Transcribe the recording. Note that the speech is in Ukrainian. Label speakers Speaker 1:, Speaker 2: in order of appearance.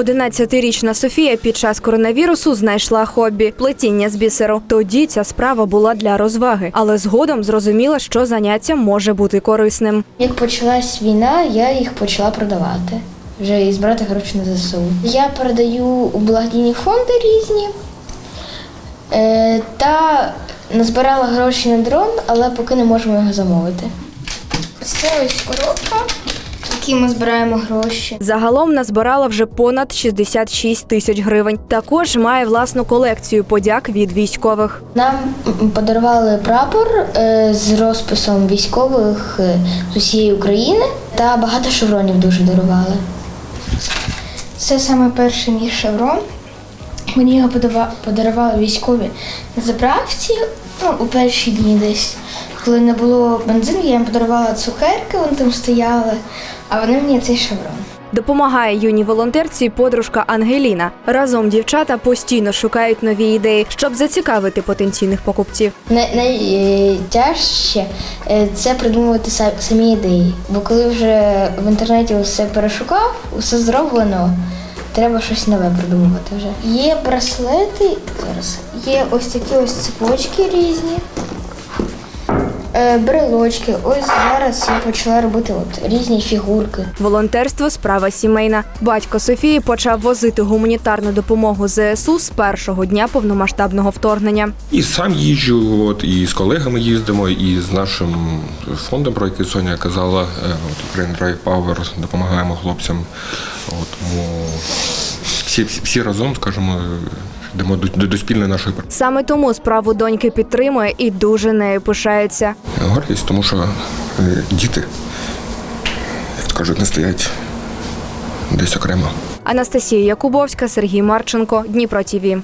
Speaker 1: 11-річна Софія під час коронавірусу знайшла хобі плетіння з бісеру. Тоді ця справа була для розваги, але згодом зрозуміла, що заняття може бути корисним.
Speaker 2: Як почалась війна, я їх почала продавати. Вже і збирати гроші на ЗСУ. Я передаю у благодійні фонди різні е, та назбирала гроші на дрон, але поки не можемо його замовити. Це ось коробка, в якій ми збираємо гроші.
Speaker 1: Загалом назбирала вже понад 66 тисяч гривень. Також має власну колекцію подяк від військових.
Speaker 2: Нам подарували прапор е, з розписом військових е, з усієї України та багато шевронів дуже дарували. Це саме перший мій шеврон. Мені його подарували військові на заправці ну, у перші дні десь. Коли не було бензину, я їм подарувала цукерки, вони там стояли, а вони мені цей шеврон.
Speaker 1: Допомагає юній волонтерці подружка Ангеліна. Разом дівчата постійно шукають нові ідеї, щоб зацікавити потенційних покупців.
Speaker 2: Най- Найтяжче е, це придумувати са- самі ідеї. Бо коли вже в інтернеті все перешукав, усе зроблено, треба щось нове придумувати вже. Є браслети, зараз є ось такі ось цепочки різні. Е, Брелочки. Ось зараз я почала робити от різні фігурки.
Speaker 1: Волонтерство справа сімейна. Батько Софії почав возити гуманітарну допомогу ЗСУ з першого дня повномасштабного вторгнення.
Speaker 3: І сам їжджу, от, і з колегами їздимо, і з нашим фондом, про який Соня казала, е, от, Ukraine Drive Power, допомагаємо хлопцям. От, тому всі, всі, всі разом, скажімо, йдемо до, до, спільної нашої перемоги.
Speaker 1: Саме тому справу доньки підтримує і дуже нею пишається.
Speaker 3: гордість, тому що е, діти, як то кажуть, не стоять десь окремо.
Speaker 1: Анастасія Якубовська, Сергій Марченко, Дніпро ТІВІ.